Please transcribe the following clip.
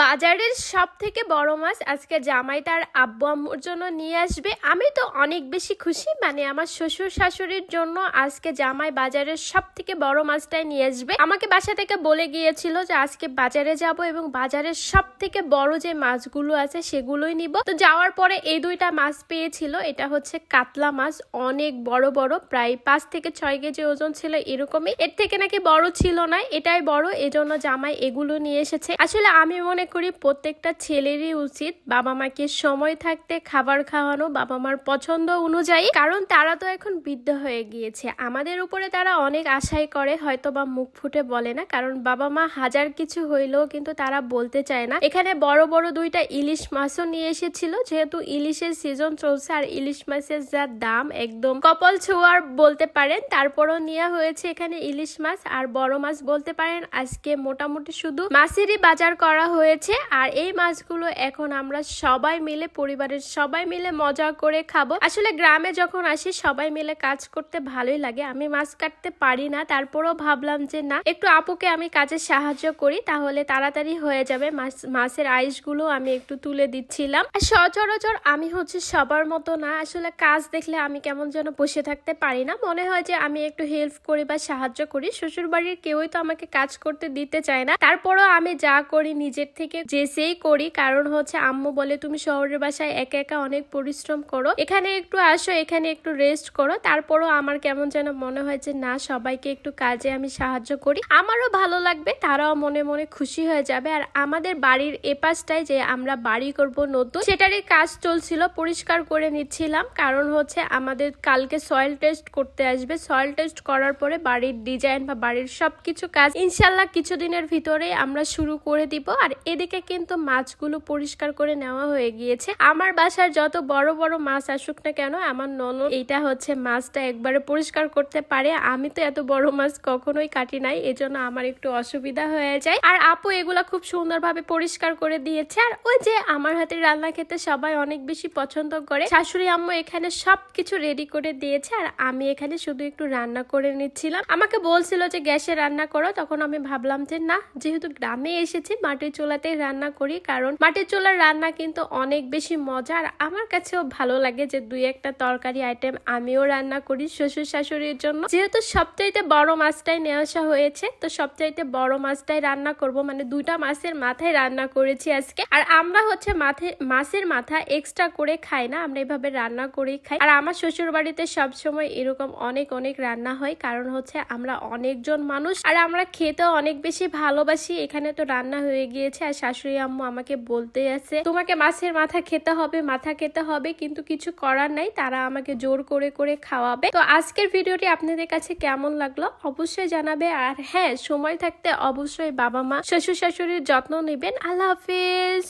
বাজারের সব থেকে বড় মাছ আজকে জামাই তার আব্বু আম্মুর জন্য নিয়ে আসবে। আমি তো অনেক বেশি খুশি মানে আমার শ্বশুর শাশুড়ির জন্য আজকে জামাই বাজারের সব থেকে বড় মাছটাই নিয়ে আসবে। আমাকে বাসা থেকে বলে গিয়েছিল যে আজকে বাজারে যাব এবং বাজারের সব থেকে বড় যে মাছগুলো আছে সেগুলোই নিব। তো যাওয়ার পরে এই দুইটা মাছ পেয়েছিল, এটা হচ্ছে কাতলা মাছ, অনেক বড় বড়, প্রায় পাঁচ থেকে ছয় কেজি ওজন ছিল এরকমই। এর থেকে নাকি বড় ছিল না, এটাই বড়, এজন্য জামাই এগুলো নিয়ে এসেছে। আসলে আমি মনে করি প্রত্যেকটা ছেলেরই উচিত বাবা মাকে সময় থাকতে খাবার খাওয়ানো বাবা মার পছন্দ অনুযায়ী। কারণ তারা তো এখন বৃদ্ধ হয়ে গিয়েছে। আমাদের উপরে তারা অনেক আশাই করে, হয়তো বা মুখ ফুটে বলে না। কারণ বাবা মা হাজার কিছু হইলেও কিন্তু তারা বলতে চায় না। এখানে বড় বড় দুইটা ইলিশ মাছও নিয়ে এসেছিল। যেহেতু ইলিশের সিজন চলছে আর ইলিশ মাছের যা দাম একদম কপাল ছোঁয়ার বলতে পারেন, তারপরও নেওয়া হয়েছে এখানে ইলিশ মাছ। আর বড় মাছ বলতে পারেন, আজকে মোটামুটি শুধু মাছেরই বাজার করা হয়েছে আর এই মাছগুলো এখন আমরা সবাই মিলে, পরিবারের সবাই মিলে মজা করে খাব। আসলে গ্রামে যখন আসি, সবাই মিলে কাজ করতে ভালোই লাগে। আমি মাছ কাটতে পারি না, তারপরও ভাবলাম যে না, একটু আপুকে আমি কাজে সাহায্য করি, তাহলে তাড়াতাড়ি হয়ে যাবে। মাছ, মাছের আইসগুলো আমি একটু তুলে দিচ্ছিলাম। আর সচরাচর আমি হচ্ছে সবার মতো না। আসলে কাজ দেখলে আমি কেমন যেন বসে থাকতে পারি না। মনে হয় যে আমি একটু হেল্প করি বা সাহায্য করি। শ্বশুর বাড়ির কেউই তো আমাকে কাজ করতে দিতে চায় না। তারপরও আমি যা করি নিজের থেকে যেসেই করি। কারণ হচ্ছে আম্মু বলে, তুমি শহরের বাসায় একা একা অনেক পরিশ্রম করো। এখানে একটু আসো, এখানে একটু রেস্ট করো। তারপরও আমার কেমন যেন মনে হয় যে, না, সবাইকে একটু কাজে আমি সাহায্য করি। আমারও ভালো লাগবে, তারাও মনে মনে খুশি হয়ে যাবে। আর আমাদের বাড়ির এপাশটায় যে আমরা বাড়ি করব নতুন, সেটারই কাজ চলছিল, পরিষ্কার করে নিচ্ছিলাম। কারণ হচ্ছে আমাদের কালকে সয়েল টেস্ট করতে আসবে। সয়েল টেস্ট করার পরে বাড়ির ডিজাইন বা বাড়ির সবকিছু কাজ ইনশাল্লাহ কিছুদিনের ভিতরে আমরা শুরু করে দিব। আর এদিকে কিন্তু মাছগুলো পরিষ্কার করে নেওয়া হয়ে গিয়েছে। আমার বাসার যত বড় বড় মাছ আসুক না কেন, আমার ননদ এইটা হচ্ছে মাছটা একবারে পরিষ্কার করতে পারে। আমি তো এত বড় মাছ কখনোই কাটি নাই, এজন্য আমার একটু অসুবিধা হয়ে যায়। আর আপু এগুলা খুব সুন্দরভাবে পরিষ্কার করে দিয়েছে। আর ওই যে আমার হাতের রান্না খেতে সবাই অনেক বেশি পছন্দ করে। শাশুড়ি আম্মু এখানে সবকিছু রেডি করে দিয়েছে, আর আমি এখানে শুধু একটু রান্না করে নিচ্ছিলাম। আমাকে বলছিল যে গ্যাসে রান্না করো, তখন আমি ভাবলাম যে না, যেহেতু গ্রামে এসেছি, মাটির চুলাতেই রান্না করি, কারণ মাটির চুলার রান্না কিন্তু অনেক বেশি মজা। আর আমার কাছেও ভালো লাগে যে দুই একটা তরকারি আইটেম আমিও রান্না করি শ্বশুর শাশুড়ির জন্য। যেহেতু সবচাইতে বড় মাছটাই নিয়ে আসা হয়েছে, তো সবচাইতে বড় মাছটাই রান্না করব। মানে দুইটা মাছের মাথায় রান্না করেছি আজকে। আর আমরা হচ্ছে মাথে, মাছের মাথা এক্সট্রা করে খাই না, আমরা এভাবে রান্না করেই খাই। আর আমার শ্বশুর বাড়িতে সবসময় এরকম অনেক অনেক রান্না হয়, কারণ হচ্ছে আমরা অনেকজন মানুষ। আর আমরা খেতেও অনেক বেশি ভালোবাসি, এখানে তো রান্না হয়ে গিয়েছে। আর শাশুড়ি আম্মু আমাকে বলতে আছে, তোমাকে মাছের মাথা খেতে হবে, মাথা খেতে হবে, কিন্তু কিছু করার নাই, তারা আমাকে জোর করে করে খাওয়াবে। তো আজকের ভিডিওটি আপনাদের কাছে কেমন লাগল অবশ্যই জানাবে, আর হ্যাঁ সময় থাকতে অবশ্যই বাবা মা, শ্বশুর শাশুড়ির যত্ন নেবেন। আল্লাহ হাফিজ!